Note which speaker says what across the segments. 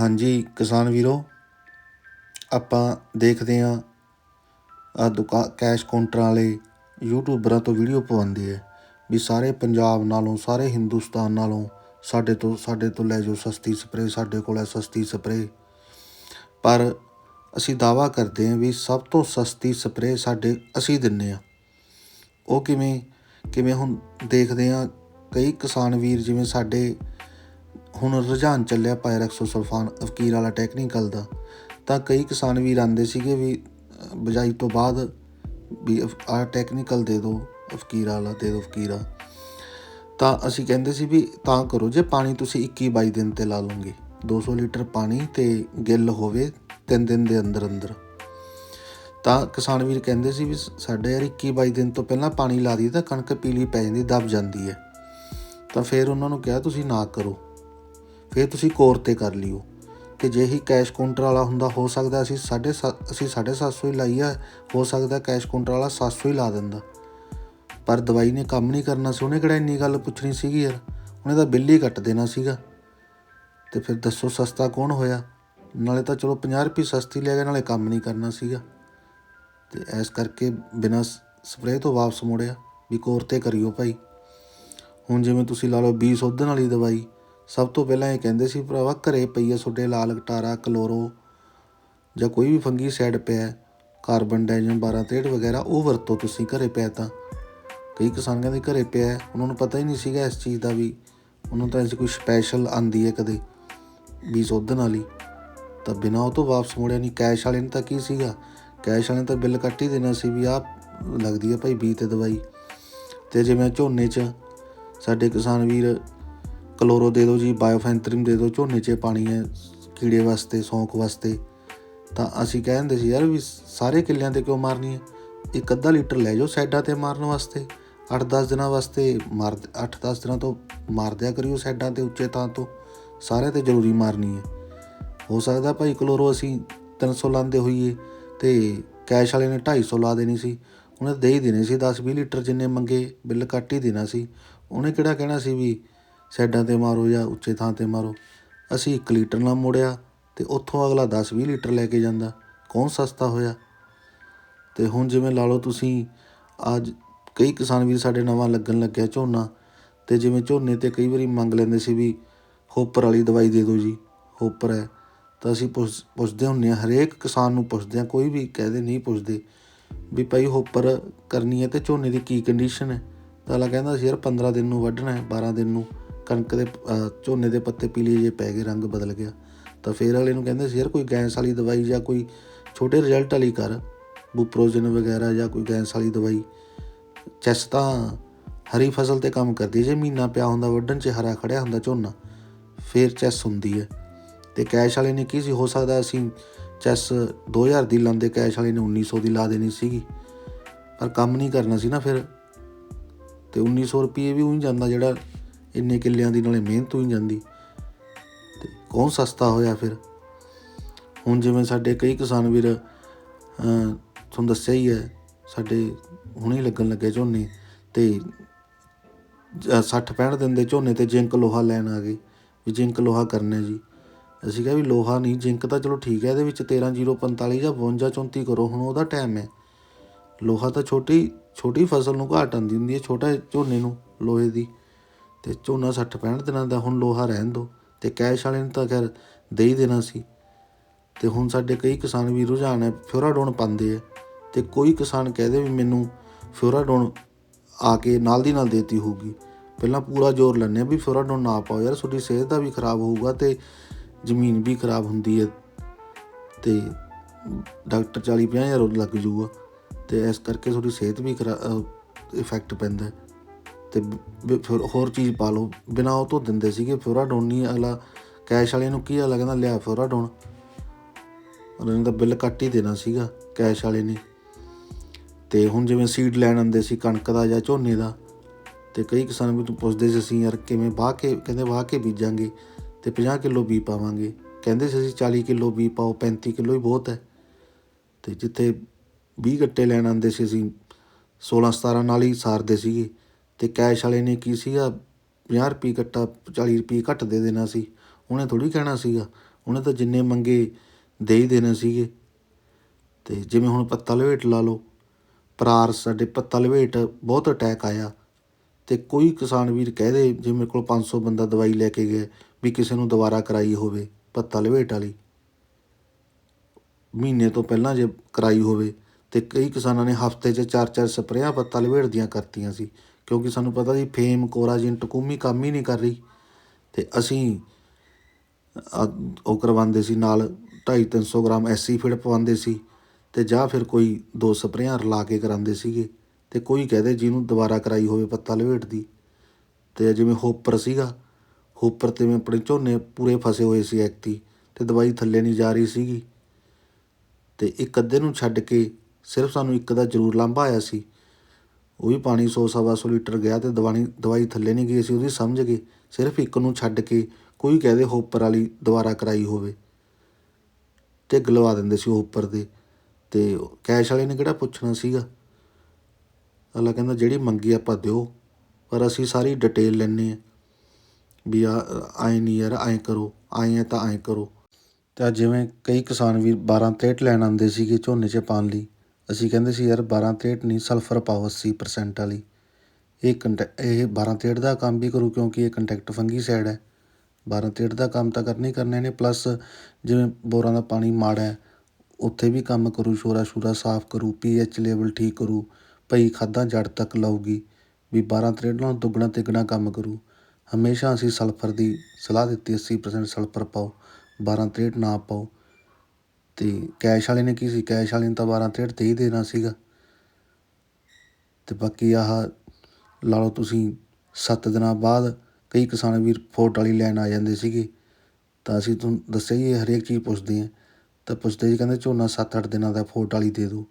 Speaker 1: ਹਾਂਜੀ, ਕਿਸਾਨ ਵੀਰੋ, ਆਪਾਂ ਦੇਖਦੇ ਹਾਂ ਆ ਦੁਕਾ, ਕੈਸ਼ ਕਾਊਂਟਰਾਂ ਵਾਲੇ ਯੂਟਿਊਬਰਾਂ ਤੋਂ ਵੀਡੀਓ ਪਵਾਉਂਦੇ ਆ ਵੀ ਸਾਰੇ ਪੰਜਾਬ ਨਾਲੋਂ, ਸਾਰੇ ਹਿੰਦੁਸਤਾਨ ਨਾਲੋਂ ਸਾਡੇ ਤੋਂ ਸਾਡੇ ਤੋਂ ਲੈ ਜਾਓ ਸਸਤੀ ਸਪਰੇ ਸਾਡੇ ਕੋਲ ਹੈ ਸਸਤੀ ਸਪਰੇ ਪਰ ਅਸੀਂ ਦਾਵਾ ਕਰਦੇ ਹਾਂ ਵੀ ਸਭ ਤੋਂ ਸਸਤੀ ਸਪਰੇ ਸਾਡੇ, ਅਸੀਂ ਦਿੰਨੇ ਆ ਉਹ ਕਿਵੇਂ ਕਿਵੇਂ ਹੁਣ ਦੇਖਦੇ ਹਾਂ ਕਈ ਕਿਸਾਨ ਵੀਰ ਜਿਵੇਂ ਸਾਡੇ ਹੁਣ ਰੁਝਾਨ ਚੱਲਿਆ ਪਾਇਰੈਕਸੋਸਲਫਾਨ ਅਫਕੀਰ ਵਾਲਾ ਟੈਕਨੀਕਲ ਦਾ। ਤਾਂ ਕਈ ਕਿਸਾਨ ਵੀਰ ਆਂਦੇ ਸੀਗੇ ਵੀ ਅਹ, ਬਿਜਾਈ ਤੋਂ ਬਾਅਦ ਵੀ ਆ ਟੈਕਨੀਕਲ ਦੇ ਦਿਓ ਅਫਕੀਰ ਵਾਲਾ ਦੇ ਦਿਓ ਅਫਕੀਰਾ ਤਾਂ ਅਸੀਂ ਕਹਿੰਦੇ ਸੀ ਵੀ ਤਾਂ ਕਰੋ ਜੇ ਪਾਣੀ ਤੁਸੀਂ 21 22 ਦਿਨ ਤੇ ਲਾ ਲਓਗੇ 200 ਲੀਟਰ ਪਾਣੀ ਤੇ ਗਿੱਲ ਹੋਵੇ 3 ਦਿਨ ਦੇ ਅੰਦਰ ਅੰਦਰ। ਤਾਂ ਕਿਸਾਨ ਵੀਰ ਕਹਿੰਦੇ ਸੀ ਵੀ ਸਾਡੇ ਯਾਰ 21 22 ਦਿਨ ਤੋਂ ਪਹਿਲਾਂ ਪਾਣੀ ਲਾ ਦਈਏ ਤਾਂ ਕਣਕ ਪੀਲੀ ਪੈ ਜਾਂਦੀ ਦਬ ਜਾਂਦੀ ਹੈ। ਤਾਂ ਫਿਰ ਉਹਨਾਂ ਨੂੰ ਕਿਹਾ ਤੁਸੀਂ ਨਾ ਕਰੋ। ਫਿਰ ਤੁਸੀਂ ਕੋਰ ਤੇ ਕਰ ਲਿਓ। ਕਿ ਜੇ ਹੀ ਕੈਸ਼ ਕਾਊਂਟਰ ਵਾਲਾ ਹੁੰਦਾ, ਹੋ ਸਕਦਾ ਅਸੀਂ 7.5 ਅਸੀਂ 750 ਹੀ ਲਾਈ ਆ, ਹੋ ਸਕਦਾ ਕੈਸ਼ ਕਾਊਂਟਰ ਵਾਲਾ 700 ਹੀ ਲਾ ਦਿੰਦਾ। ਪਰ ਦਵਾਈ ਨੇ ਕੰਮ ਨਹੀਂ ਕਰਨਾ ਸੀ, ਉਹਨੇ ਕਿਹੜਾ ਇੰਨੀ ਗੱਲ ਪੁੱਛਣੀ ਸੀਗੀ ਯਾਰ। ਉਹਨੇ ਤਾਂ ਬਿੱਲ ਹੀ ਕੱਟ ਦੇਣਾ ਸੀਗਾ। ਤੇ ਫਿਰ ਦੱਸੋ ਸਸਤਾ ਕੌਣ ਹੋਇਆ? ਨਾਲੇ ਤਾਂ ਚਲੋ 50 ਰੁਪਏ ਸਸਤੀ ਲੈ ਗਿਆ ਨਾਲੇ ਕੰਮ ਨਹੀਂ ਕਰਨਾ ਸੀਗਾ। ਤੇ ਇਸ ਕਰਕੇ ਬਿਨਾਂ ਸਪਰੇਅ ਤੋਂ ਵਾਪਸ ਮੁੜਿਆ, ਵੀ ਕੋਰ ਤੇ ਕਰਿਓ ਭਾਈ। ਹੁਣ ਜਿਵੇਂ ਤੁਸੀਂ ਲਾ ਲਓ 20 ਸੋਧਣ ਵਾਲੀ ਦਵਾਈ। ਸਭ ਤੋਂ ਪਹਿਲਾਂ ਇਹ ਕਹਿੰਦੇ ਸੀ, ਭਰਾਵਾ, ਘਰੇ ਪਈ ਆ ਤੁਹਾਡੇ ਲਾਲ ਕਟਾਰਾ ਕਲੋਰੋ ਜਾਂ ਕੋਈ ਵੀ ਫੰਗੀ ਸਾਈਡ ਪਿਆ ਕਾਰਬਨ ਡਾਈਜਨ 1263 ਵਗੈਰਾ, ਉਹ ਵਰਤੋ ਤੁਸੀਂ ਘਰੇ ਪਿਆ ਤਾਂ। ਕਈ ਕਿਸਾਨ ਕਹਿੰਦੇ ਘਰੇ ਪਿਆ ਉਹਨਾਂ ਨੂੰ ਪਤਾ ਹੀ ਨਹੀਂ ਸੀਗਾ ਇਸ ਚੀਜ਼ ਦਾ ਵੀ। ਉਹਨਾਂ ਨੂੰ ਤਾਂ ਐਸੀ ਕੋਈ ਸਪੈਸ਼ਲ ਆਂਦੀ ਹੈ ਕਦੇ ਵੀ ਸੋਧਣ ਵਾਲੀ ਤਾਂ ਬਿਨਾਂ ਉਹ ਤੋਂ ਵਾਪਸ ਮੁੜਿਆ ਨਹੀਂ। ਕੈਸ਼ ਵਾਲੇ ਨੇ ਤਾਂ ਕੀ ਸੀਗਾ? ਕੈਸ਼ ਵਾਲੇ ਨੇ ਤਾਂ ਬਿੱਲ ਕੱਟ ਹੀ ਦੇਣਾ ਸੀ ਵੀ ਆਹ ਲੱਗਦੀ ਹੈ ਭਾਈ ਬੀ ਤੇ ਦਵਾਈ। ਤੇ ਜਿਵੇਂ ਝੋਨੇ 'ਚ ਸਾਡੇ ਕਿਸਾਨ ਵੀਰ ਕਲੋਰੋ ਦੇ ਦਿਓ ਜੀ ਬਾਇਓਫੈਂਟਰਿਮ ਦੇ ਦਿਓ, ਝੋਨੇ 'ਚ ਪਾਣੀ ਹੈ, ਕੀੜੇ ਵਾਸਤੇ, ਸੌਂਕ ਵਾਸਤੇ। ਤਾਂ ਅਸੀਂ ਕਹਿੰਦੇ ਸੀ, ਯਾਰ ਵੀ ਸਾਰੇ ਕਿੱਲਿਆਂ ਤੇ ਕਿਉਂ ਮਾਰਨੀ ਹੈ? ਇੱਕ ਅੱਧਾ ਲੀਟਰ ਲੈ ਜਾਓ ਸਾਈਡਾਂ ਤੇ ਮਾਰਨ ਵਾਸਤੇ। 8-10 ਦਿਨਾਂ ਵਾਸਤੇ ਮਾਰ 8-10 ਦਿਨਾਂ ਤੋਂ ਮਾਰ ਦਿਆ ਕਰਿਓ ਸਾਈਡਾਂ ਤੇ ਉੱਚੇ ਥਾਂ ਤੋਂ। ਸਾਰੇ ਤੇ ਜ਼ਰੂਰੀ ਮਾਰਨੀ ਹੈ। ਹੋ ਸਕਦਾ ਭਾਈ ਕਲੋਰੋ ਅਸੀਂ 300 ਲਾਉਂਦੇ ਹੋਈਏ ਤੇ ਕੈਸ਼ ਵਾਲੇ ਨੇ 250 ਲਾ ਦੇਣੀ ਸੀ। ਉਹਨੇ ਦੇ ਹੀ ਦੇਣੇ ਸੀ 10-20 ਲੀਟਰ ਜਿੰਨੇ ਮੰਗੇ, ਬਿੱਲ ਕੱਟ ਹੀ ਦੇਣਾ ਸੀ। ਉਹਨੇ ਕਿਹੜਾ ਕਹਿਣਾ ਸੀ ਵੀ ਸਾਈਡਾਂ ਤੇ ਮਾਰੋ ਜਾਂ ਉੱਚੇ ਥਾਂ ਤੇ ਮਾਰੋ। ਅਸੀਂ ਇੱਕ ਲੀਟਰ ਨਾਲ ਮੋੜਿਆ ਅਤੇ ਉੱਥੋਂ ਅਗਲਾ ਦਸ ਵੀਹ ਲੀਟਰ ਲੈ ਕੇ ਜਾਂਦਾ। ਕੌਣ ਸਸਤਾ ਹੋਇਆ? ਅਤੇ ਹੁਣ ਜਿਵੇਂ ਲਾ ਲਓ ਤੁਸੀਂ, ਅੱਜ ਕਈ ਕਿਸਾਨ ਵੀਰ ਸਾਡੇ ਨਵਾਂ ਲੱਗਣ ਲੱਗਿਆ ਝੋਨਾ ਅਤੇ ਜਿਵੇਂ ਝੋਨੇ ਤੇ ਕਈ ਵਾਰੀ ਮੰਗ ਲੈਂਦੇ ਸੀ ਵੀ ਹੋਪਰ ਵਾਲੀ ਦਵਾਈ ਦੇ ਦਿਓ ਜੀ, ਹੋਪਰ ਹੈ। ਤਾਂ ਅਸੀਂ ਪੁੱਛ, ਪੁੱਛਦੇ ਹੁੰਦੇ ਹਾਂ, ਹਰੇਕ ਕਿਸਾਨ ਨੂੰ ਪੁੱਛਦੇ ਹਾਂ, ਕੋਈ ਵੀ ਕਹਦੇ ਨਹੀਂ ਪੁੱਛਦੇ ਵੀ ਭਾਈ ਹੋਪਰ ਕਰਨੀ ਹੈ ਤੇ ਝੋਨੇ ਦੀ ਕੀ ਕੰਡੀਸ਼ਨ ਹੈ? ਤਾਂ ਅਗਲਾ ਕਹਿੰਦਾ ਸੀ, ਯਾਰ 15 ਦਿਨ ਨੂੰ ਵੱਢਣਾ ਹੈ 12 ਦਿਨ ਨੂੰ। ਕਣਕ ਦੇ ਝੋਨੇ ਦੇ ਪੱਤੇ ਪੀਲੇ ਜੇ ਪੈ ਗਏ, ਰੰਗ ਬਦਲ ਗਿਆ। ਤਾਂ ਫੇਰ ਵਾਲੇ ਨੂੰ ਕਹਿੰਦੇ ਸੀ, ਯਾਰ, ਕੋਈ ਗੈਸ ਵਾਲੀ ਦਵਾਈ ਜਾਂ ਕੋਈ ਛੋਟੇ ਰਿਜ਼ਲਟ ਵਾਲੀ ਕਰ। ਬੂਪਰੋਜਨ ਵਗੈਰਾ ਜਾਂ ਕੋਈ ਗੈਸ ਵਾਲੀ ਦਵਾਈ। ਚੈਸ ਤਾਂ ਹਰੀ ਫਸਲ ਤੇ ਕੰਮ ਕਰਦੀ ਜੇ ਮਹੀਨਾ ਪਿਆ ਹੁੰਦਾ, ਵੱਢਣ 'ਚ ਹਰਾ ਖੜਿਆ ਹੁੰਦਾ ਝੋਨਾ, ਫੇਰ ਚੈਸ ਹੁੰਦੀ ਹੈ। ਤੇ ਕੈਸ਼ ਵਾਲੇ ਨੇ ਕੀ ਸੀ, ਹੋ ਸਕਦਾ ਅਸੀਂ ਚੈਸ 2000 ਦੀ ਲਾਂਦੇ, ਕੈਸ਼ ਵਾਲੇ ਨੇ 1900 ਦੀ ਲਾ ਦੇਣੀ ਸੀਗੀ। ਪਰ ਕੰਮ ਨਹੀਂ ਕਰਨਾ ਸੀ ਨਾ ਫਿਰ। ਤੇ 1900 ਰੁਪਏ ਵੀ ਉਹੀ ਜਾਂਦਾ ਜਿਹੜਾ ਇੰਨੇ ਕਿੱਲਿਆਂ ਦੀ ਨਾਲੇ ਮਿਹਨਤ ਹੋਈ ਜਾਂਦੀ। ਤੇ ਕੌਣ ਸਸਤਾ ਹੋਇਆ ਫਿਰ? ਹੁਣ ਜਿਵੇਂ ਸਾਡੇ ਕਈ ਕਿਸਾਨ ਵੀਰ ਤੁਹਾਨੂੰ ਦੱਸਿਆ ਹੀ ਹੈ, ਸਾਡੇ ਹੁਣੇ ਲੱਗਣ ਲੱਗੇ ਝੋਨੇ ਤੇ 60 65 ਦਿਨ ਦੇ ਝੋਨੇ ਤੇ ਜਿੰਕ ਲੋਹਾ ਲੈਣ ਆ ਗਏ, ਵੀ ਜਿੰਕ ਲੋਹਾ ਕਰਨਾ ਜੀ। ਅਸੀਂ ਕਿਹਾ ਵੀ ਲੋਹਾ ਨਹੀਂ, ਜਿੰਕ ਤਾਂ ਚਲੋ ਠੀਕ ਹੈ, ਇਹਦੇ ਵਿੱਚ 13045 ਜਾਂ 52 34 ਕਰੋ, ਹੁਣ ਉਹਦਾ ਟਾਈਮ ਹੈ। ਲੋਹਾ ਤਾਂ ਛੋਟੀ ਛੋਟੀ ਫਸਲ ਨੂੰ ਘਾਟ ਆਉਂਦੀ ਹੁੰਦੀ ਹੈ, ਛੋਟਾ ਝੋਨੇ ਨੂੰ, ਲੋਹੇ ਦੀ। ਤੇ ਝੋਨਾ 60 65 ਦਿਨਾਂ ਦਾ ਹੁਣ ਲੋਹਾ ਰਹਿਣ ਦੋ ਤੇ ਕੈਸ਼ ਵਾਲੇ ਨੇ ਤਾਂ ਖੈਰ ਦੇ ਹੀ ਦੇਣਾ ਸੀ। ਤੇ ਹੁਣ ਸਾਡੇ ਕਈ ਕਿਸਾਨ ਵੀ ਰੁਝਾਨ ਹੈ ਫਿਓਰਾਡੋਨ ਪਾਉਂਦੇ ਆ ਤੇ ਕੋਈ ਕਿਸਾਨ ਕਹਦੇ ਵੀ ਮੈਨੂੰ ਫਿਓਰਾਡੋਨ ਆ ਕੇ ਨਾਲ ਦੀ ਨਾਲ ਦੇਤੀ ਹੋਊਗੀ। ਪਹਿਲਾਂ ਪੂਰਾ ਜ਼ੋਰ ਲੈਂਦੇ ਆ ਵੀ ਫਿਓਰਾਡੋਨ ਨਾ ਪਾਓ ਯਾਰ, ਤੁਹਾਡੀ ਸਿਹਤ ਦਾ ਵੀ ਖਰਾਬ ਹੋਊਗਾ ਤੇ ਜ਼ਮੀਨ ਵੀ ਖਰਾਬ ਹੁੰਦੀ ਹੈ ਤੇ ਡਾਕਟਰ 40 50 ਹਜ਼ਾਰ ਲੱਗ ਜੂਗਾ ਤੇ ਇਸ ਕਰਕੇ ਤੁਹਾਡੀ ਸਿਹਤ ਵੀ ਇਫੈਕਟ ਪੈਂਦਾ ਤੇ ਫਿਰ ਹੋਰ ਚੀਜ਼ ਪਾ ਲਓ। ਬਿਨਾ ਉਹ ਤੋਂ ਦਿੰਦੇ ਸੀਗੇ ਫਿਓਰਾਡੋਨ ਨਹੀਂ ਅਗਲਾ ਕੈਸ਼ ਵਾਲੇ ਨੂੰ ਕੀ ਅਗਲਾ ਕਹਿੰਦਾ, ਲਿਆ ਫਿਓਰਾਡੋਨ ਉਹਨਾਂ ਨੇ ਤਾਂ ਬਿੱਲ ਕੱਟ ਹੀ ਦੇਣਾ ਸੀਗਾ ਕੈਸ਼ ਵਾਲੇ ਨੇ। ਤੇ ਹੁਣ ਜਿਵੇਂ ਸੀਡ ਲੈਣ ਆਉਂਦੇ ਸੀ ਕਣਕ ਦਾ ਜਾਂ ਝੋਨੇ ਦਾ, ਤੇ ਕਈ ਕਿਸਾਨ ਵੀ ਪੁੱਛਦੇ ਸੀ ਅਸੀਂ ਯਾਰ ਕਿਵੇਂ ਵਾਹ ਕੇ, ਕਹਿੰਦੇ ਵਾਹ ਕੇ ਬੀਜਾਂਗੇ ਤੇ 50 ਕਿਲੋ ਬੀ ਪਾਵਾਂਗੇ। ਕਹਿੰਦੇ ਸੀ ਅਸੀਂ 40 ਕਿਲੋ ਬੀ ਪਾਓ 35 ਕਿਲੋ ਹੀ ਬਹੁਤ ਹੈ। ਤੇ ਜਿੱਥੇ 20 ਗੱਟੇ ਲੈਣ ਆਉਂਦੇ ਸੀ ਅਸੀਂ 16 17 ਨਾਲ ਹੀ ਸਾਰਦੇ ਸੀਗੇ। ਅਤੇ ਕੈਸ਼ ਵਾਲੇ ਨੇ ਕੀ ਸੀਗਾ? ਪੰਜਾਹ ਰੁਪਈਏ ਕੱਟਾ, ਚਾਲੀ ਰੁਪਈਏ ਘੱਟ ਦੇ ਦੇਣਾ ਸੀ। ਉਹਨੇ ਥੋੜ੍ਹੀ ਕਹਿਣਾ ਸੀਗਾ। ਉਹਨੇ ਤਾਂ ਜਿੰਨੇ ਮੰਗੇ ਦੇ ਹੀ ਦੇਣੇ ਸੀਗੇ। ਅਤੇ ਜਿਵੇਂ ਹੁਣ ਪੱਤਾ ਲਵੇਟ ਲਾ ਲਓ। ਪਰਾਰ ਸਾਡੇ ਪੱਤਾ ਲਪੇਟ ਬਹੁਤ ਅਟੈਕ ਆਇਆ। ਅਤੇ ਕੋਈ ਕਿਸਾਨ ਵੀਰ ਕਹਿ ਦੇ ਜੇ ਮੇਰੇ ਕੋਲ 500 ਬੰਦਾ ਦਵਾਈ ਲੈ ਕੇ ਗਿਆ, ਵੀ ਕਿਸੇ ਨੂੰ ਦੁਬਾਰਾ ਕਰਾਈ ਹੋਵੇ, ਪੱਤਾ ਲਪੇਟ ਵਾਲੀ। ਮਹੀਨੇ ਤੋਂ ਪਹਿਲਾਂ ਜੇ ਕਰਾਈ ਹੋਵੇ, ਤੇ ਕਈ ਕਿਸਾਨਾਂ ਨੇ ਹਫ਼ਤੇ 'ਚ ਚਾਰ ਚਾਰ ਸਪਰੇਆਂ ਪੱਤਾ ਲਵੇਟ ਦੀਆਂ ਕਰਤੀਆਂ ਸੀ। ਕਿਉਂਕਿ ਸਾਨੂੰ ਪਤਾ ਸੀ ਫੇਮ ਕੋਰਾਜਿਨ ਟਕੂਮੀ ਕੰਮ ਹੀ ਨਹੀਂ ਕਰ ਰਹੀ। ਤੇ ਅਸੀਂ ਉਹ ਕਰਵਾਉਂਦੇ ਸੀ ਨਾਲ 250 300 ਗ੍ਰਾਮ ਐਸੀ ਫੀਡ ਪਵਾਉਂਦੇ ਸੀ ਤੇ ਜਾਂ ਫਿਰ ਕੋਈ ਦੋ ਸਪਰੇਆਂ ਰਲਾ ਕੇ ਕਰਾਉਂਦੇ ਸੀਗੇ ਤੇ ਕੋਈ ਕਹਦੇ ਜਿਹਨੂੰ ਦੁਬਾਰਾ ਕਰਾਈ ਹੋਵੇ ਪੱਤਾ ਲਵੇਟ ਦੀ। ਤੇ ਜਿਵੇਂ ਹੋਪਰ ਸੀਗਾ, ਹੋਪਰ ਤੇ ਮੈਂ ਆਪਣੇ ਝੋਨੇ ਪੂਰੇ ਫਸੇ ਹੋਏ ਸੀ ਐਕਤੀ ਤੇ ਦਵਾਈ ਥੱਲੇ ਨਹੀਂ ਜਾ ਰਹੀ ਸੀਗੀ। ਤੇ ਇੱਕ ਅੱਧੇ ਨੂੰ ਛੱਡ ਕੇ ਸਿਰਫ ਸਾਨੂੰ ਇੱਕ ਦਾ ਜ਼ਰੂਰ ਲਾਂਭਾ ਆਇਆ ਸੀ। ਉਹ ਵੀ ਪਾਣੀ 100 ਸਵਾ ਸੌ ਲੀਟਰ ਗਿਆ ਤੇ ਦਵਾਈ ਦਵਾਈ ਥੱਲੇ ਨਹੀਂ ਗਈ, ਅਸੀਂ ਉਹਦੀ ਸਮਝ ਗਏ। ਸਿਰਫ ਇੱਕ ਨੂੰ ਛੱਡ ਕੇ ਕੋਈ ਕਹਦੇ ਹੋਪਰ ਵਾਲੀ ਦੁਬਾਰਾ ਕਰਾਈ ਹੋਵੇ। ਤੇ ਗਲਵਾ ਦਿੰਦੇ ਸੀ ਉਹ ਉੱਪਰ ਦੇ। ਤੇ ਕੈਸ਼ ਵਾਲੇ ਨੇ ਕਿਹੜਾ ਪੁੱਛਣਾ ਸੀਗਾ? ਅੱਲਾ ਕਹਿੰਦਾ, ਜਿਹੜੀ ਮੰਗੀ ਆਪਾਂ ਦਿਓ, ਪਰ ਅਸੀਂ ਸਾਰੀ ਡਿਟੇਲ ਲੈਣੇ ਆ ਵੀ ਆ, ਆਏ ਨਹੀਂ ਯਾਰ ਐਂ ਕਰੋ, ਆਏ ਆ ਤਾਂ ਐਂ ਕਰੋ। ਤਾਂ ਜਿਵੇਂ ਕਈ ਕਿਸਾਨ ਵੀ 12 ਤੇਟ ਲੈਣ ਆਉਂਦੇ ਸੀਗੇ ਝੋਨੇ 'ਚ ਪਾਉਣ ਲਈ ਅਸੀਂ ਕਹਿੰਦੇ ਸੀ, ਯਾਰ 12 ਤੇਟ ਨਹੀਂ, ਸਲਫਰ ਪਾਓ 80% ਵਾਲੀ। ਇਹ ਕੰਟੈ ਇਹ 12 ਤੇਟ ਦਾ ਕੰਮ ਵੀ ਕਰੂ ਕਿਉਂਕਿ ਇਹ ਕੰਟੈਕਟ ਫੰਗੀ ਸਾਈਡ ਹੈ। 12 ਤੇਟ ਦਾ ਕੰਮ ਤਾਂ ਕਰਨਾ ਹੀ ਕਰਨਾ ਇਹਨੇ ਪਲੱਸ ਜਿਵੇਂ ਬੋਰਾਂ ਦਾ ਪਾਣੀ ਮਾੜਾ ਉੱਥੇ ਵੀ ਕੰਮ ਕਰੂ, ਸ਼ੋਰਾ ਸ਼ੂਰਾ ਸਾਫ਼ ਕਰੂ ਪੀਐਚ ਲੈਵਲ ਠੀਕ ਕਰੂ ਪਈ ਖਾਦਾਂ ਜੜ ਤੱਕ ਲਾਊਗੀ, ਵੀ 12 ਤੇਟ ਨਾਲੋਂ ਦੁੱਗਣਾ ਤਿੱਗਣਾ ਕੰਮ ਕਰੂ। ਹਮੇਸ਼ਾ ਅਸੀਂ ਸਲਫਰ ਦੀ ਸਲਾਹ ਦਿੱਤੀ 80% ਸਲਫਰ ਪਾਓ 12 ਤੇਟ ਨਾ ਪਾਓ। ਅਤੇ ਕੈਸ਼ ਵਾਲੇ ਨੇ ਕੀ ਸੀ? ਕੈਸ਼ ਵਾਲੇ ਨੇ ਤਾਂ 12 ਤੇਟ ਤੇ ਹੀ ਦੇਣਾ ਸੀਗਾ। ਅਤੇ ਬਾਕੀ ਆਹ ਲਾ ਲਓ ਤੁਸੀਂ ਸੱਤ ਦਿਨਾਂ ਬਾਅਦ ਕਈ ਕਿਸਾਨ ਵੀਰ ਫੋਟ ਵਾਲੀ ਲੈਣ ਆ ਜਾਂਦੇ ਸੀਗੇ। ਤਾਂ ਅਸੀਂ ਤੁਹਾਨੂੰ ਦੱਸਿਆ ਜੀ ਹਰੇਕ ਚੀਜ਼ ਪੁੱਛਦੇ ਆ। ਤਾਂ ਪੁੱਛਦੇ ਜੀ ਕਹਿੰਦੇ ਝੋਨਾ 7-8 ਦਿਨਾਂ ਦਾ ਫੋਟ ਵਾਲੀ ਦੇ ਦਿਉ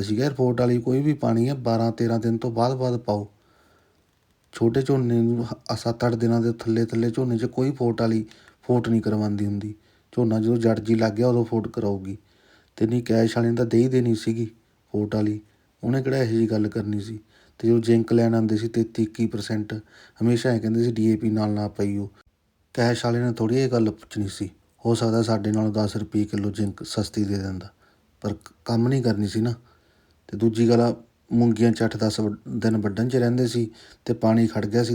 Speaker 1: ਅਸੀਂ ਕਿਹਾ ਫੋਟ ਵਾਲੀ ਕੋਈ ਵੀ ਪਾਣੀ ਹੈ 12-13 ਦਿਨ ਤੋਂ ਬਾਅਦ ਬਾਅਦ ਪਾਓ। ਛੋਟੇ ਝੋਨੇ ਨੂੰ 7-8 ਦਿਨਾਂ ਦੇ ਥੱਲੇ ਥੱਲੇ ਝੋਨੇ 'ਚ ਕੋਈ ਫੋਟ ਵਾਲੀ, ਫੋਟ ਨਹੀਂ ਕਰਵਾਉਂਦੀ ਹੁੰਦੀ। ਝੋਨਾ ਜਦੋਂ ਜੜ ਜੀ ਲੱਗ ਗਿਆ ਉਦੋਂ ਫੋਟ ਕਰਾਊਗੀ। ਅਤੇ ਨਹੀਂ ਕੈਸ਼ ਵਾਲੇ ਨੇ ਤਾਂ ਦੇ ਹੀ ਦੇਣੀ ਸੀਗੀ ਫੋਟ ਵਾਲੀ। ਉਹਨੇ ਕਿਹੜਾ ਇਹੋ ਜਿਹੀ ਗੱਲ ਕਰਨੀ ਸੀ? ਅਤੇ ਜਦੋਂ ਜਿੰਕ ਲੈਣ ਆਉਂਦੇ ਸੀ 33-21% ਹਮੇਸ਼ਾ ਇਹ ਕਹਿੰਦੇ ਸੀ ਡੀ ਏ ਪੀ ਨਾਲ ਨਾ ਪਾਈਓ। ਕੈਸ਼ ਵਾਲੇ ਨੇ ਥੋੜ੍ਹੀ ਇਹ ਗੱਲ ਪੁੱਛਣੀ ਸੀ। ਹੋ ਸਕਦਾ ਸਾਡੇ ਨਾਲੋਂ 10 ਰੁਪਏ ਕਿਲੋ ਜਿੰਕ ਸਸਤੀ ਦੇ ਦਿੰਦਾ ਪਰ ਕੰਮ ਨਹੀਂ ਕਰਨੀ ਸੀ ਨਾ। ਅਤੇ ਦੂਜੀ ਗੱਲ ਆ, ਮੂੰਗੀਆਂ 'ਚ 8-10 ਦਿਨ ਵੱਢਣ 'ਚ ਰਹਿੰਦੇ ਸੀ ਅਤੇ ਪਾਣੀ ਖੜ ਗਿਆ ਸੀ ਤੇ